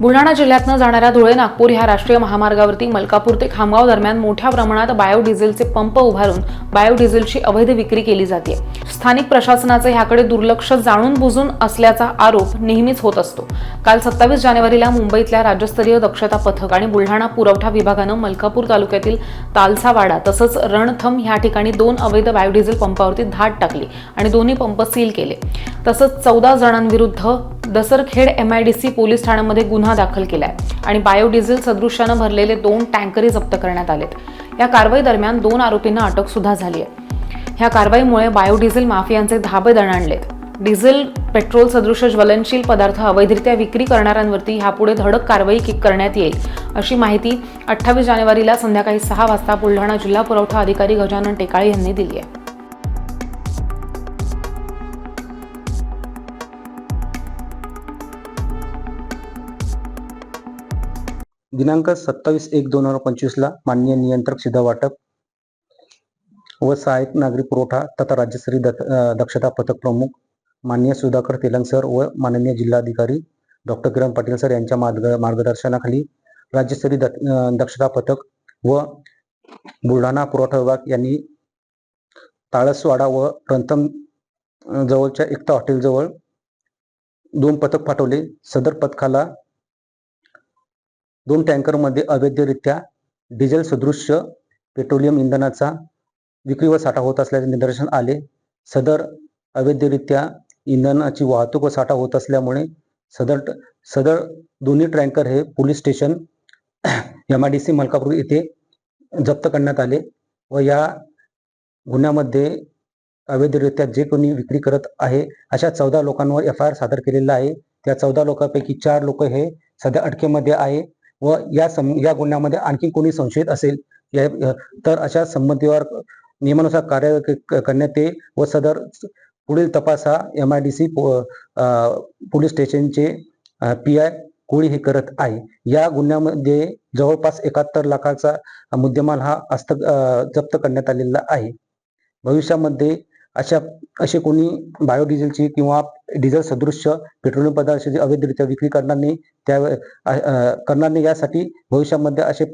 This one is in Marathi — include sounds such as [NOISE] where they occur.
बुलढाणा जिल्ह्यातनं जाणाऱ्या धुळे नागपूर ह्या राष्ट्रीय महामार्गावरती मलकापूर ते खामगाव दरम्यान मोठ्या प्रमाणात बायोडिझेलचे पंप उभारून बायोडिझेलची अवैध विक्री केली जाते स्थानिक प्रशासनाचं ह्याकडे दुर्लक्ष जाणून बुजून असल्याचा आरोप नेहमीच होत असतो. काल सत्तावीस जानेवारीला मुंबईतल्या राज्यस्तरीय दक्षता पथक आणि बुलढाणा पुरवठा विभागानं मलकापूर तालुक्यातील तालसावाडा तसंच रणथम ह्या ठिकाणी दोन अवैध बायोडिझेल पंपावरती धाड टाकली आणि दोन्ही पंप सील केले. तसंच चौदा जणांविरुद्ध Dasarkhed M I D C police ठाण्यामध्ये गुन्हा दाखल केलाय आणि बायोडिझेल सदृश्यानं भरलेले दोन टँकरही जप्त करण्यात आलेत. या कारवाई दरम्यान दोन आरोपींना अटक सुद्धा झाली आहे. ह्या कारवाईमुळे बायोडिझेल माफियांचे धाबे दणाणलेत. डिझेल पेट्रोल सदृश ज्वलनशील पदार्थ अवैधरित्या विक्री करणाऱ्यांवरती ह्यापुढे धडक कारवाई किक करण्यात येईल अशी माहिती अठ्ठावीस जानेवारीला संध्याकाळी सहा वाजता बुलढाणा जिल्हा पुरवठा अधिकारी गजानन टेकाळे यांनी दिली आहे. दिनांक सत्तावीस एक दोन हजार पंचवीसला माननीय नियंत्रक सिद्धा वाटप व सहाय्यक नागरी पुरवठा तथा राज्यस्तरीय दक्षता पथक प्रमुख माननीय सुधाकर तेलंग सर व माननीय जिल्हाधिकारी डॉक्टर किरण पाटील सर यांच्या मार्ग मार्गदर्शनाखाली राज्यस्तरीय दक्षता पथक व बुलढाणा पुरवठा विभाग यांनी ताळसवाडा व रंथम जवळच्या एकता हॉटेलजवळ दोन पथक पाठवले. सदर पथकाला दोन टँकरमध्ये अवैधरित्या डिझेल सदृश्य पेट्रोलियम इंधनाचा विक्री व साठा होत असल्याचे निदर्शन आले. सदर अवैधरित्या इंधनाची वाहतूक व साठा होत असल्यामुळे सदर सदर दोन्ही ट्रँकर हे police station [CLEARS THROAT] M I D C Malkapur येथे जप्त करण्यात आले व या गुन्ह्यामध्ये अवैधरित्या जे कोणी विक्री करत आहे अशा चौदा लोकांवर एफ आय आर सादर केलेला आहे. त्या चौदा लोकांपैकी चार लोक हे सध्या अटकेमध्ये आहे व या सं या गुन्ह्यामध्ये आणखी कोणी संशयित असेल या- तर अशा संबंधीवर नियमानुसार कार्य करण्यात येईल व सदर पुढील तपास हा M I D C police स्टेशनचे पी आय कोळी हे करत आहे. या गुन्ह्यामध्ये जवळपास एकाहत्तर लाखाचा मुद्देमाल हा हस्त जप्त करण्यात आलेला आहे. भविष्यामध्ये अशा असे कोणी बायोडिझेलची किंवा डिझेल सदृश्य पेट्रोलियम पदार्थाची अवैधरित्या विक्री करणार नाही त्या करणार नाही यासाठी भविष्यामध्ये असे